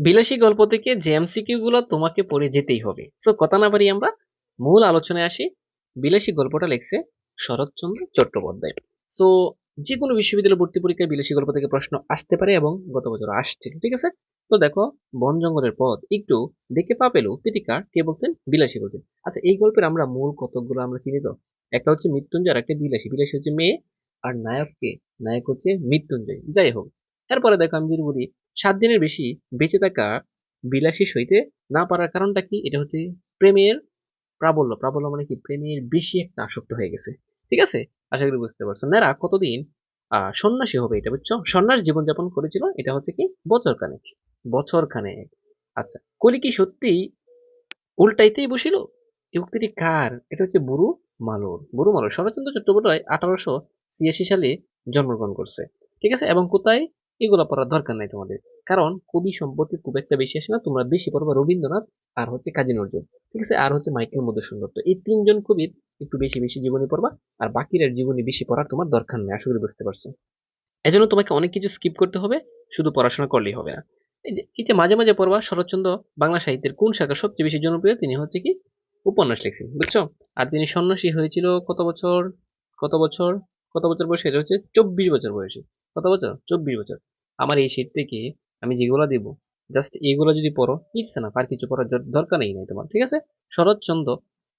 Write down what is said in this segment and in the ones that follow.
বিলাসী গল্প থেকে যে এমসিকিউ গুলো তোমাকে পড়ে যেতেই হবে। সো কথা না পারি আমরা মূল আলোচনায় আসি। বিলাসী গল্পটা লিখছে শরৎচন্দ্র চট্টোপাধ্যায়। সো যে কোনো বিশ্ববিদ্যালয় ভর্তি পরীক্ষায় বিলাসী গল্প থেকে প্রশ্ন আসতে পারে এবং গত বছর আসছিল ঠিক আছে? তো দেখো, বন জঙ্গলের পথ, একটু দেখে পা পেল উক্তিটি কার কে বলছেন? বিলাসী বলছেন। আচ্ছা এই গল্পের আমরা মূল কতকগুলো আমরা চিনি তো? একটা হচ্ছে মৃত্যুঞ্জয় আর একটা বিলাসী। বিলাসী হচ্ছে মেয়ে আর নায়ক কে নায়ক হচ্ছে মৃত্যুঞ্জয়। যাই হোক, এরপরে দেখো আমি যদি বলি সাত দিনের বেশি বেঁচে থাকা বিলাসী সইতে না পারার কারণটা কি? এটা হচ্ছে প্রেমের প্রাবল্য। প্রাবল্য মানে কি? প্রেমের বেশি একটা আসক্ত হয়ে গেছে। ঠিক আছে? আশা করি বুঝতে পারছ নেরা, কতদিন সন্ন্যাসী হবে এটা বুঝছ? সন্ন্যাস জীবনযাপন করেছিল, এটা হচ্ছে কি? বছর খানেক। বছর খানেক। আচ্ছা কলি কি সত্যি উল্টাইতেই বসিল? উক্তিটি কার? এটা হচ্ছে বুরু মালুর। বুরু মালুর। শরৎচন্দ্র চট্টোপাধ্যায় আঠারোশো ছিয়াশি সালে জন্মগ্রহণ করছে। ঠিক আছে? এবং কোথায়? এগুলো পড়ার দরকার নাই তোমাদের। কারণ কবি সম্পর্কে খুব একটা বেশি আসে না, তোমরা বেশি পড়বা রবীন্দ্রনাথ আর হচ্ছে কাজী নজরুল। ঠিক আছে? আর হচ্ছে মাইকেল মধুসূদন তো এই তিনজন কবির একটু বেশি বেশি জীবনী পড়বা আর বাকিরা জীবনী বেশি পড়ার তোমার দরকার নেই, আশা করি বুঝতে পারছ। এজন্য তোমাকে অনেক কিছু স্কিপ করতে হবে, শুধু পড়াশোনা করলেই হবে না। যে মাঝে মাঝে পড়বা শরৎচন্দ্র বাংলা সাহিত্যের কোন শাখা সবচেয়ে বেশি জনপ্রিয়, তিনি হচ্ছে কি উপন্যাস লিখছেন, বুঝছ? আর তিনি সন্ন্যাসী হয়েছিল কত বছর কত বছর কত বছর বয়সে? হচ্ছে চব্বিশ বছর বয়সে। কত বছর? চব্বিশ বছর। আমার এই শীত থেকে আমি যেগুলো দিব জাস্ট এগুলো যদি পড়ো, ইটস না আর কিছু পড়ার নেই, নাই তোমার, ঠিক আছে? শরৎচন্দ্র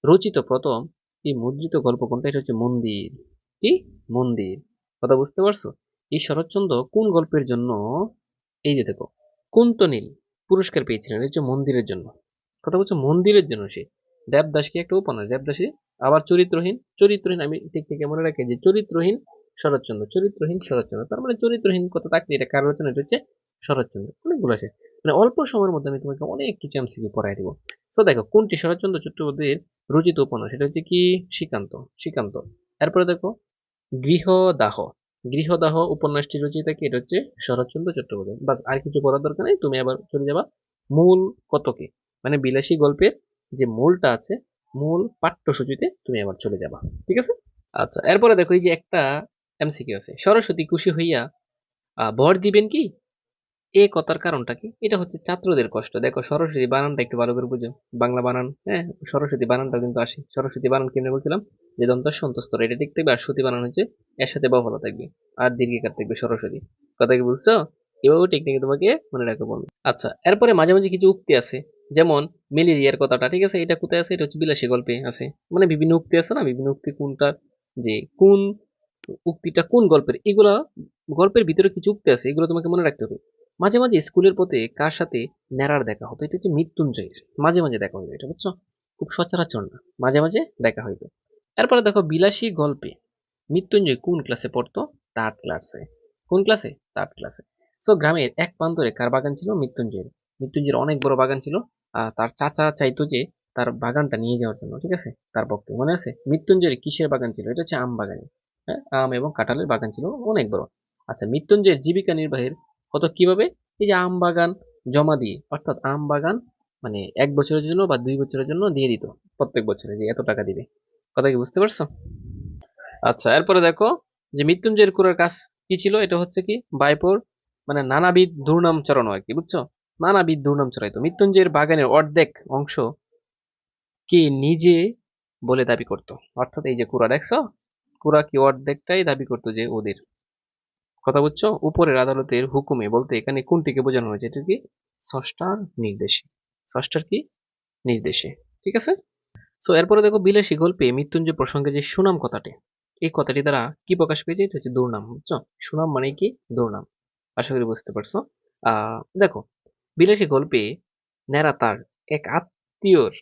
রচিত প্রথম এই মুদ্রিত গল্প কোনটা? এটা হচ্ছে মন্দির। কি? মন্দির। কথা বুঝতে পারছ? এই শরৎচন্দ্র কোন গল্পের জন্য, এই যে দেখো, কুন্তনীল পুরস্কার পেয়েছিলেন, এটা হচ্ছে মন্দিরের জন্য। কথা বলছো? মন্দিরের জন্য সে। দেবদাসকে একটা উপন্যাস দেবদাসী আবার চরিত্রহীন চরিত্রহীন, আমি ঠিক থেকে মনে রাখি যে চরিত্রহীন শরৎচন্দ্র, চরিত্রহীন শরৎচন্দ্র। তার মানে চরিত্রহীন কথা থাকলে এটা কার রচনা এটা হচ্ছে শরৎচন্দ্র। অনেকগুলো আছে। মানে অল্প সময়ের মধ্যে আমি তোমাকে অনেক কিছু এমসিকিউ পড়াই দিব। সো দেখো, কোনটি শরৎচন্দ্র চট্টোপাধ্যায়ের রচিত উপন্যাস? সেটা হচ্ছে কি? শ্রীকান্ত শ্রীকান্ত। এরপরে দেখো, গৃহদাহ। গৃহদাহ উপন্যাসটি রচিতা কি? এটা হচ্ছে শরৎচন্দ্র চট্টোপাধ্যায়। বাস, আর কিছু পড়ার দরকার নেই, তুমি আবার চলে যাবা মূল কতকে? মানে বিলাসী গল্পের যে মূলটা আছে, মূল পাঠ্যসূচিতে তুমি আবার চলে যাবা। ঠিক আছে? আচ্ছা এরপরে দেখো, এই যে একটা এমসিকিউ আছে। সরস্বতী খুশি হইয়া বর দিবেন কি? এ কথার কারণটা কি? এটা হচ্ছে ছাত্রদের কষ্ট। দেখো, সরস্বতী বানানটা একটু ভালো করে বুঝো। বাংলা বানান হ্যাঁ সরস্বতী বানানটা কিন্তু আসে। সরস্বতী বানান কেমনে বলছিলাম? যে দন্ত সন্তস্তর এটা ঠিক থাকবে আর সতী বানান হচ্ছে এর সাথে বহলা থাকবে। আর দীর্ঘিকার থাকবে সরস্বতী। কথা কি বুঝছ? এভাবে টেকনিকে তোমাকে মনে রাখতে বলব আচ্ছা এরপরে মাঝে মাঝে কিছু উক্তি আছে। যেমন ম্যালেরিয়ার কথাটা, ঠিক আছে? এটা কোথায় আছে? এটা হচ্ছে বিলাসী গল্পে আছে। মানে বিভিন্ন উক্তি আছে না? বিভিন্ন উক্তি কোনটা? যে কোন উক্তিটা কোন গল্পের? এগুলা গল্পের ভিতরে কিছু উক্তি আছে, এগুলো তোমাকে মনে রাখতে হবে। মাঝে মাঝে স্কুলের পথে কার সাথে ন্যাড়ার দেখা হতো? এটা হচ্ছে মৃত্যুঞ্জয়ের। মাঝে মাঝে দেখা হইতো এটা, বুঝছ? খুব সচরাচর না। মাঝে মাঝে দেখা হইতো এরপরে দেখো, বিলাসী গল্পে মৃত্যুঞ্জয় কোন ক্লাসে পড়তো? থার্ড ক্লাসে কোন ক্লাসে? থার্ড ক্লাসে সো গ্রামের এক প্রান্তরে কার বাগান ছিল? মৃত্যুঞ্জয়ের। মৃত্যুঞ্জয়ের অনেক বড় বাগান ছিল। আর তার চাচা চাইতো যে তার বাগানটা নিয়ে যাওয়ার জন্য, ঠিক আছে? তার পক্ষে মনে আছে? মৃত্যুঞ্জয়ের কিসের বাগান ছিল? এটা হচ্ছে আম বাগানে। হ্যাঁ আম এবং কাঁঠালের বাগান ছিল অনেক বড়। আচ্ছা মৃত্যুঞ্জয়ের জীবিকা নির্বাহের হতো কীভাবে? এই যে আম বাগান জমা দিয়ে, অর্থাৎ আম বাগান মানে এক বছরের জন্য বা দুই বছরের জন্য দিয়ে দিত প্রত্যেক বছরে যে এত টাকা দিবে। কথা কি বুঝতে পারছ? আচ্ছা এরপরে দেখো যে মৃত্যুঞ্জয়ের কুড়ার কাজ কি ছিল? এটা হচ্ছে কি? বাইপোর মানে নানাবিধ দুর্নাম চড়ানো আর কি, বুঝছ? নানাবিধ দুর্নাম চড়াইতো মৃত্যুঞ্জয়ের বাগানের অর্ধেক অংশ কি নিজে বলে দাবি করত? অর্থাৎ এই যে কুড়া, দেখছ? কুড়া কি অর্ধেকটাই দাবি করতো যে ওদের। কথা বুঝছ? উপরের আদালতের হুকুমে বলতে এখানে কোনটিকে বোঝানো হয়েছে? এটা কি ষষ্ঠার নির্দেশে। ষষ্ঠার কি নির্দেশে। ঠিক আছে? সো এরপরে দেখো, বিলাসী গল্পে মৃত্যুঞ্জয় প্রসঙ্গে যে সুনাম কথাটি, এই কথাটি দ্বারা কি প্রকাশ পেয়েছে? এটা হচ্ছে দুর্নাম, বুঝছ? সুনাম মানে কি? দুর্নাম। আশা করি বুঝতে পারছ। দেখো, বিলাসী গল্পে ন্যাড়া তার এক আত্মীয়র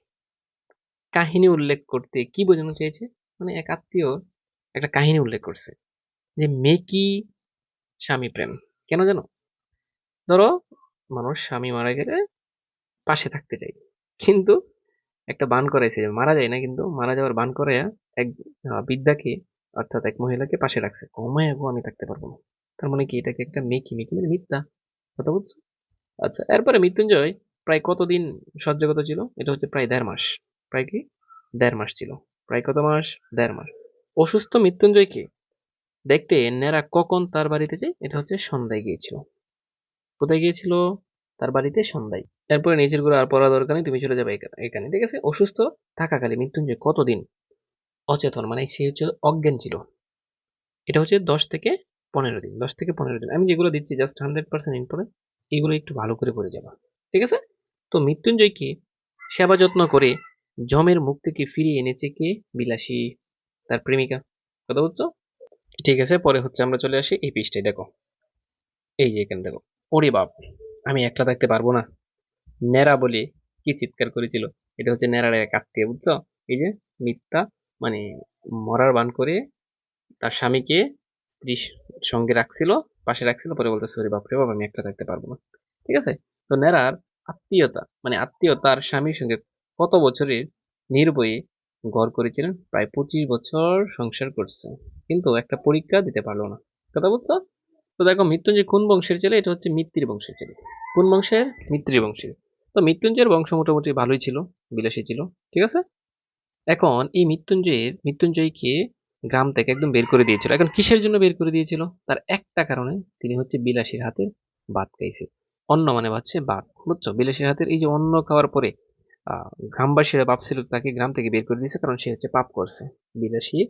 কাহিনী উল্লেখ করতে কি বোঝানো চেয়েছে? মানে এক আত্মীয়র একটা কাহিনী উল্লেখ করছে যে মেকি স্বামী প্রেম? কেন জানো? ধরো, মানুষ স্বামী মারা গেলে পাশে থাকতে চাই কিন্তু একটা বান করাইছে মারা যায় না, কিন্তু মারা যাওয়ার বান করে এক বিদ্যাকে অর্থাৎ এক মহিলাকে পাশে রাখছে। কমায় গো, আমি থাকতে পারব না। তার মানে কি, এটাকে একটা মেকি মেকি মানে মিথ্যা কথা বুঝছ আচ্ছা এরপরে মৃত্যুঞ্জয় প্রায় কতদিন সহ্যগত ছিল? এটা হচ্ছে প্রায় দেড় মাস। প্রায় কি? দেড় মাস ছিল। প্রায় কত মাস? দেড় মাস। অসুস্থ মৃত্যুঞ্জয়কে দেখতে নেরা কখন তার বাড়িতে যায়, এটা হচ্ছে সন্ধ্যায় গিয়েছিল। কোথায় গিয়েছিল? তার বাড়িতে সন্ধ্যায়। এরপরে নিজেরগুলো আর পড়া দরকার নেই, তুমি চলে যাবে এখানে- ঠিক আছে? অসুস্থ থাকাকালে মৃত্যুঞ্জয় কতদিন অচেতন? মানে সে হচ্ছে অজ্ঞান ছিল। এটা হচ্ছে দশ থেকে পনেরো দিন, দশ থেকে পনেরো দিন। আমি যেগুলো দিচ্ছি জাস্ট হান্ড্রেড পার্সেন্ট ইম্পর্টেন্ট এগুলো একটু ভালো করে পড়ে যাবা, ঠিক আছে? তো মৃত্যুঞ্জয়কে সেবা যত্ন করে জমের মুখ থেকে ফিরিয়ে এনেছে কে? বিলাসী তার প্রেমিকা। কথা বুঝছ? ঠিক আছে, পরে হচ্ছে আমরা চলে আসি এই পৃষ্ঠায়, দেখো। এই যে এখানে, দেখো। ওরে বাপ, আমি একলা থাকতে পারব না। ন্যাড়া বলে কি চিৎকার করেছিল? এটা হচ্ছে ন্যাড়ার এক আত্মীয়, বুঝছ? এই যে মিথ্যা মানে মরার বান করে তার স্বামীকে স্ত্রী সঙ্গে রাখছিল, পাশে রাখছিল, পরে বলতেছে, ওরে বাপরে বাপ, আমি একলা থাকতে পারব না। ঠিক আছে? তো ন্যাড়ার আত্মীয়তা মানে আত্মীয় তার স্বামীর সঙ্গে কত বছরের নির্ভয়ে ঘর করেছিলেন, প্রায় পঁচিশ বছর সংসার করছে। কিন্তু একটা পরীক্ষা দিতে পারল না। কথা বুঝছ? তো দেখো, মৃত্যুঞ্জয় কোন বংশের ছেলে? এটা হচ্ছে মিত্তির বংশের ছেলে। কোন বংশের? মিত্রি বংশের। তো মৃত্যুঞ্জয়ের বংশ মোটামুটি ভালোই ছিল, বিলাসী ছিল, ঠিক আছে? এখন এই মৃত্যুঞ্জয়ের, মৃত্যুঞ্জয়কে গ্রাম থেকে একদম বের করে দিয়েছিল। এখন কিসের জন্য বের করে দিয়েছিল? তার একটা কারণে তিনি হচ্ছে বিলাসীর হাতের ভাত খাইছে। অন্ন মানে হচ্ছে ভাত, বুঝছ? বিলাসীর হাতের এই যে অন্ন খাওয়ার পরে গ্রামবাসীরা ভাবছিল তাকে গ্রাম থেকে বের করে দিয়েছে, কারণ সে হচ্ছে পাপ করছে। বিলাসী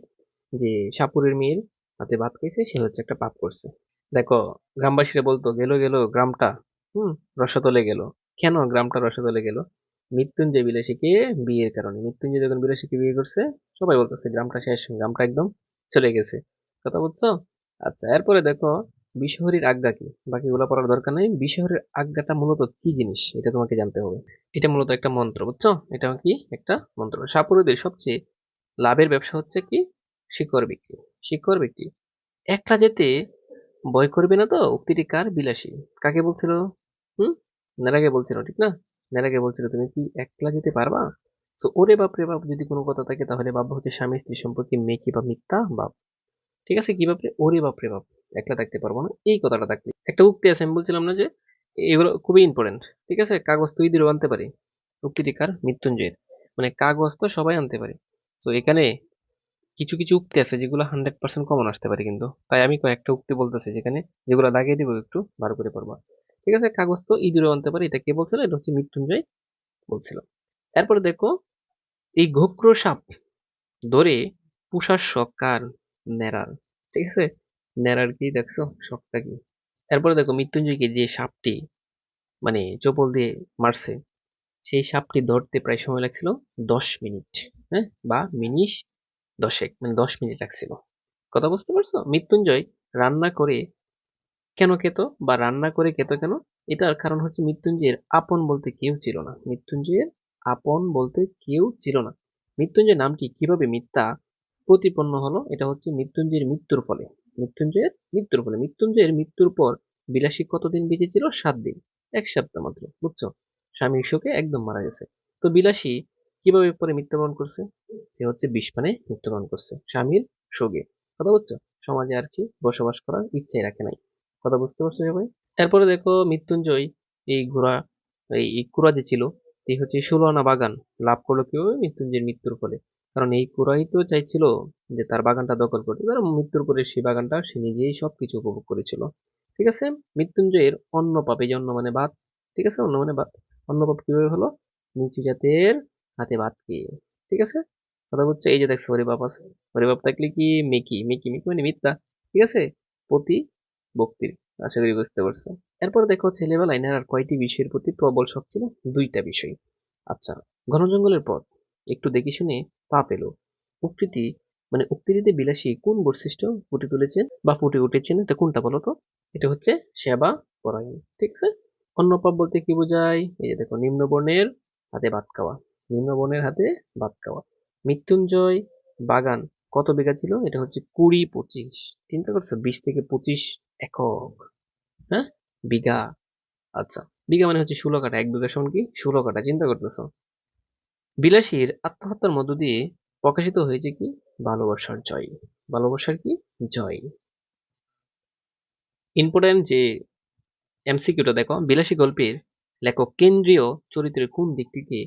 যে সাপুরের মেয়ের হাতে ভাত খাইছে, সে হচ্ছে একটা পাপ করছে। দেখো, গ্রামবাসীরা বলতো, গেল গেল গ্রামটা। হুম, রসতলে গেল। কেন গ্রামটা রসতলে গেল? মৃত্যুঞ্জয় বিলাসীকে বিয়ের কারণে। মৃত্যুঞ্জয় যখন বিলাসীকে বিয়ে করছে, সবাই বলতেছে, গ্রামটা শেষ, গ্রামটা একদম চলে গেছে। কথা বুঝছ? আচ্ছা এরপরে দেখো বিশহরীর আজ্ঞা কি? বাকিগুলো পড়ার দরকার নেই। বিশহরীর আজ্ঞাটা মূলত কি জিনিস? এটা তোমাকে জানতে হবে। এটা মূলত একটা মন্ত্র, বুঝছ? এটা কি? একটা মন্ত্র। সাপুরীদের সবচেয়ে লাভের ব্যবসা হচ্ছে কি? শিকড় বিক্রি। শিকড় বিক্রি। একলা যেতে ভয় করবে না তো? উক্তিটি কার? বিলাসী। কাকে বলছিল? হুম? নেরাকে বলছিল, ঠিক না? নেরাকে বলছিল, তুমি কি একলা যেতে পারবা? তো ওরে বাপ রে বাপ, যদি কোনো কথা থাকে তাহলে বাপ হচ্ছে স্বামী, স্ত্রী সম্পর্কে মেকি বা মিথ্যা? বাপ। ঠিক আছে? কি বাপরে? ওরে বাপ রে বাপ। একলা থাকতে পারব না। এই কথাটা থাকলে। একটা উক্তি আছে, আমি বলছিলাম না যে, এগুলো খুবই ইম্পর্টেন্ট ঠিক আছে? কাগজ তুই দিলেও আনতে পারি। উক্তিটি কার? মৃত্যুঞ্জয়ের। মানে কাগজ তো সবাই আনতে পারে। তো এখানে কিছু কিছু উক্তি আছে যেগুলো হান্ড্রেড পার্সেন্ট কমন আসতে পারে কিন্তু। তাই আমি কয়েকটা উক্তি বলতেছি যেখানে যেগুলো দাগিয়ে দিব, একটু বার করে পড়বা। ঠিক আছে? কাগজ তো ইঁদুরও আনতে পারে, এটা কে বলছিল? এটা হচ্ছে মৃত্যুঞ্জয় বলছিল। এরপরে দেখো, এই ঘোক্র সাপ ধরে পুষার শখ কার? ন্যাড়ার ঠিক আছে? ন্যাড়ার কি দেখছ? শখটা কি? এরপরে দেখো মৃত্যুঞ্জয়কে যে সাপটি মানে চপল দিয়ে মারছে, সেই সাপটি ধরতে প্রায় সময় লাগছিল দশ মিনিট হ্যাঁ? বা মিনিশ দশেক মানে দশ মিনিট লাগছিল। কথা বুঝতে পারছ? মৃত্যুঞ্জয় রান্না করে কেন খেত বা রান্না করে খেত কেন? এটার কারণ হচ্ছে মৃত্যুঞ্জয়ের আপন বলতে কেউ ছিল না। মৃত্যুঞ্জয়ের আপন বলতে কেউ ছিল না। মৃত্যুঞ্জয় নামটি কীভাবে মিথ্যা প্রতিপন্ন হলো? এটা হচ্ছে মৃত্যুঞ্জয়ের মৃত্যুর ফলে। মৃত্যুঞ্জয়ের মৃত্যুর ফলে মৃত্যুঞ্জয়ের মৃত্যুর পর বিলাসী কতদিন বেঁচে ছিল? সাত দিন। এক সপ্তাহ মাত্র, বুঝছ? স্বামীর শোকে একদম মারা গেছে। তো বিলাসী কীভাবে পরে মৃত্যুবরণ করছে? সে হচ্ছে বিষ পানে মৃত্যুবরণ করছে, স্বামীর শোকে। কথা বুঝছ? সমাজে আর কি বসবাস করার ইচ্ছাই রাখে নাই। কথা বুঝতে পারছ সবাই? এরপরে দেখো মৃত্যুঞ্জয়, এই ঘোড়া, এই কুড়া যে ছিল, এই হচ্ছে ষোলো আনা বাগান, লাভ করল কীভাবে? মৃত্যুঞ্জয়ের মৃত্যুর ফলে। কারণ এই কুড়াই তো চাইছিল যে তার বাগানটা দখল করতে। তার মৃত্যুর পরে সেই বাগানটা সে নিজেই সবকিছু উপভোগ করেছিল। ঠিক আছে? মৃত্যুঞ্জয়ের অন্ন পাপ এই যে অন্য মানে ভাত, ঠিক আছে? অন্য মানে ভাত। অন্ন পাপ কীভাবে হলো? নিচু জাতের হাতে ভাত খেয়ে। ঠিক আছে? কথা বলছে, এই যে দেখছ হরে বাপ আছে। হরে বাপ থাকলে কি মেকি? মেকি মেকি মানে মিথ্যা। ঠিক আছে? প্রতি ভক্তির আশা করি বুঝতে পারছ। এরপর দেখো, ছেলেবেলায় আর কয়টি বিষয়ের প্রতি প্রবল শখ ছিল? দুইটা বিষয়। আচ্ছা ঘন জঙ্গলের পথ। একটু দেখে শুনে পা পেল। উক্তিটি মানে উক্তিটিতে বিলাসী কোন বৈশিষ্ট্য ফুটে তুলেছেন বা ফুটে উঠেছেন এটা কোনটা বলো তো? এটা হচ্ছে সেবা পরায়ণ, ঠিক আছে? অন্য পাপ বলতে কি বোঝায়? এই যে দেখো নিম্নবর্ণের হাতে ভাত খাওয়া। নিম্নবর্ণের হাতে ভাত খাওয়া। মৃত্যুঞ্জয় বাগান কত বিঘা ছিল? এটা হচ্ছে কুড়ি পঁচিশ। চিন্তা করছ? বিশ থেকে পঁচিশ একক। হ্যাঁ? বিঘা। আচ্ছা বিঘা মানে হচ্ছে ষোলো কাটা এক বিঘা সমান কি? ষোলো কাটা চিন্তা করতেছো? বিলাসীর আত্মহত্যার মধ্য দিয়ে প্রকাশিত হয়েছে কি? ভালোবাসার জয়। ভালোবাসার কি? জয়। ইম্পর্টেন্ট যে এমসিকিউটা দেখো, বিলাসী গল্পের লেখক কেন্দ্রীয় চরিত্রের কোন দিকটিকে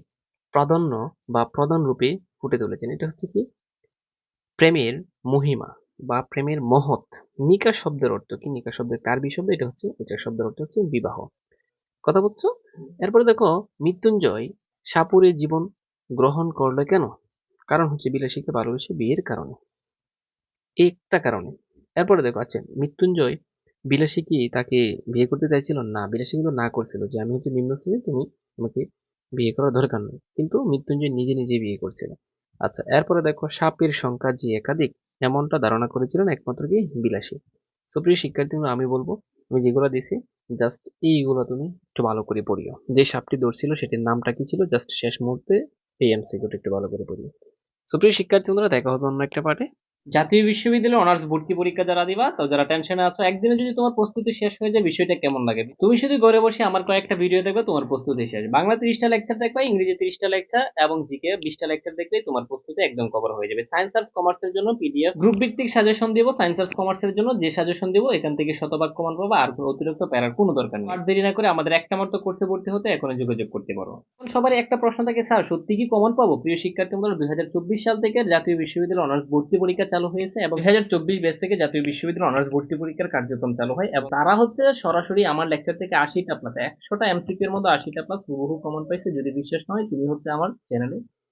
প্রাধান্য বা প্রধান রূপে ফুটে তুলেছেন? এটা হচ্ছে কি? প্রেমের মহিমা বা প্রেমের মহৎ। নিকা শব্দের অর্থ কি? নিকা শব্দের কার শব্দ এটা হচ্ছে এটা শব্দের অর্থ হচ্ছে বিবাহ। কথা বলছো? এরপরে দেখো, মৃত্যুঞ্জয় সাপুরে জীবন গ্রহণ করল কেন? কারণ হচ্ছে বিলাসীকে ভালোবেসে বিয়ের কারণে। একটা কারণে। এরপরে দেখো আচ্ছা মৃত্যুঞ্জয় বিলাসী কি তাকে বিয়ে করতে চাইছিল না বিলাসী কিন্তু না করছিল যে আমি হচ্ছে নিম্ন শ্রেণি তুমি আমাকে বিয়ে করার দরকার নেই। কিন্তু মৃত্যুঞ্জয় নিজে নিজে বিয়ে করছিল। আচ্ছা এরপরে দেখো, সাপের সংখ্যা যে একাধিক, এমনটা ধারণা করেছিলেন একমাত্র কি? বিলাসী। সো, প্রিয় শিক্ষার্থী আমি বলব, আমি যেগুলো দিছি জাস্ট এইগুলো তুমি একটু ভালো করে পড়িও। যে সাপটি দৌড়ছিল, সেটির নামটা কি ছিল? জাস্ট শেষ মুহূর্তে এই এমসিকিউটা একটু ভালো করে পড়ি। সুপ্রিয় শিক্ষার্থী বন্ধুরা দেখা হবে অন্য একটা পাঠে। জাতীয় বিশ্ববিদ্যালয়ে অনার্স ভর্তি পরীক্ষা যারা দিবা, তো যারা টেনশনে আছো, একদিনে যদি তোমার প্রস্তুতি শেষ হয়ে যায়, বিষয়টা কেমন লাগে? তুমি শুধু ঘরে বসে আমার কয়েকটা ভিডিও দেখবে, তোমার প্রস্তুতি শেষ। বাংলা তিরিশটা লেকচার দেখবে, ইংরেজি তিরিশটা লেকচার এবং জিকে বিশটা লেকচার দেখলেই তোমার প্রস্তুতি একদম কভার হয়ে যাবে। সায়েন্স আর্টস কমার্সের জন্য পিডিএফ গ্রুপ ভিত্তিক সাজেশন দিব সায়েন্স আর্টস কমার্সের জন্য যে সাজেশন দিব, এখান থেকে শতভাগ কমান পাবো, আর কোনো অতিরিক্ত প্যারার কোনো দরকার নেই। আর দেরি না করে আমাদের একটা মাত্র করতে পড়তে হতে এখন যোগাযোগ করতে পারো। এখন সবারই একটা প্রশ্ন থাকে, স্যার, সত্যি কি কমন পাবো? প্রিয় শিক্ষার্থী দুই সাল থেকে জাতীয় বিশ্ববিদ্যালয় অনার্স ভর্তি পরীক্ষা চালু হয়েছে এবং দুই হাজার চব্বিশ ব্যাচ থেকে জাতীয় বিশ্ববিদ্যালয় অনার্স ভর্তি পরীক্ষার কার্যক্রম চালু হয় এবং তারা হচ্ছে সরাসরি আমার লেকচার থেকে আশিটা প্লাস একশোটা এমসিকিউ এর মধ্যে আশিটা প্লাস হুবহু কমন পাইছে, যদি বিশ্বাস না হয়, তুমি হচ্ছে আমার চ্যানেলে